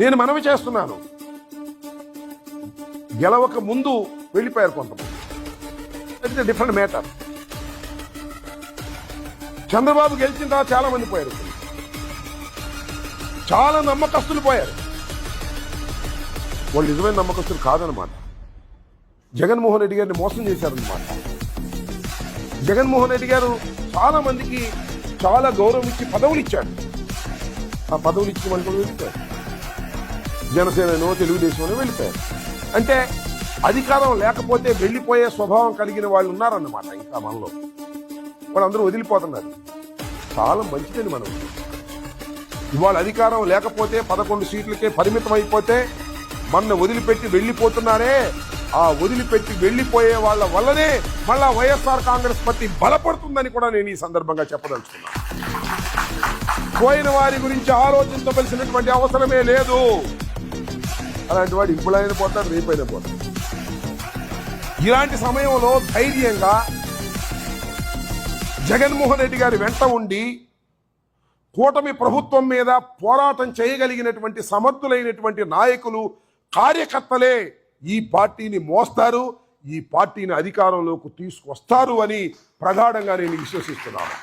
నేను మనవి చేస్తున్నాను. గెలవక ముందు వెళ్ళిపోయారు కొంతమంది. డిఫరెంట్ మ్యాటర్ చంద్రబాబు గెలిచిన తర్వాత చాలా మంది పోయారు. చాలా నమ్మకస్తులు పోయారు. వాళ్ళు నిజమైన నమ్మకస్తులు కాదనమాట జగన్మోహన్ రెడ్డి గారిని మోసం చేశారనమాట జగన్మోహన్ రెడ్డి గారు చాలా మందికి చాలా గౌరవం ఇచ్చి పదవులు ఇచ్చాడు. ఆ పదవులు ఇచ్చిన వాళ్ళు కూడా జనసేననో తెలుగుదేశంలో వెళ్ళిపోయారు అంటే అధికారం లేకపోతే వెళ్ళిపోయే స్వభావం కలిగిన వాళ్ళు ఉన్నారన్నమాట ఇంకా మనలో వాళ్ళందరూ వదిలిపోతున్నారు. చాలా మంచిదని మనం ఇవాళ అధికారం లేకపోతే పదకొండు సీట్లకే పరిమితం అయిపోతే మన వదిలిపెట్టి వెళ్ళిపోతున్నారే. ఆ వదిలిపెట్టి వెళ్ళిపోయే వాళ్ళ వల్లనే మళ్ళా వైఎస్ఆర్ కాంగ్రెస్ పార్టీ బలపడుతుందని కూడా నేను ఈ సందర్భంగా చెప్పదలుచుకున్నాను పోయిన వారి గురించి ఆలోచించవలసినటువంటి అవసరమే లేదు. అలాంటి వాడు ఇప్పుడైనా పోతాడు రేపైనా పోతాడు. ఇలాంటి సమయంలో ధైర్యంగా జగన్మోహన్ రెడ్డి గారి వెంట ఉండి కూటమి ప్రభుత్వం మీద పోరాటం చేయగలిగినటువంటి సమర్థులైనటువంటి నాయకులు కార్యకర్తలే ఈ పార్టీని మోస్తారు ఈ పార్టీని అధికారంలోకి తీసుకొస్తారు అని ప్రగాఢంగా నేను విశ్వసిస్తున్నాను.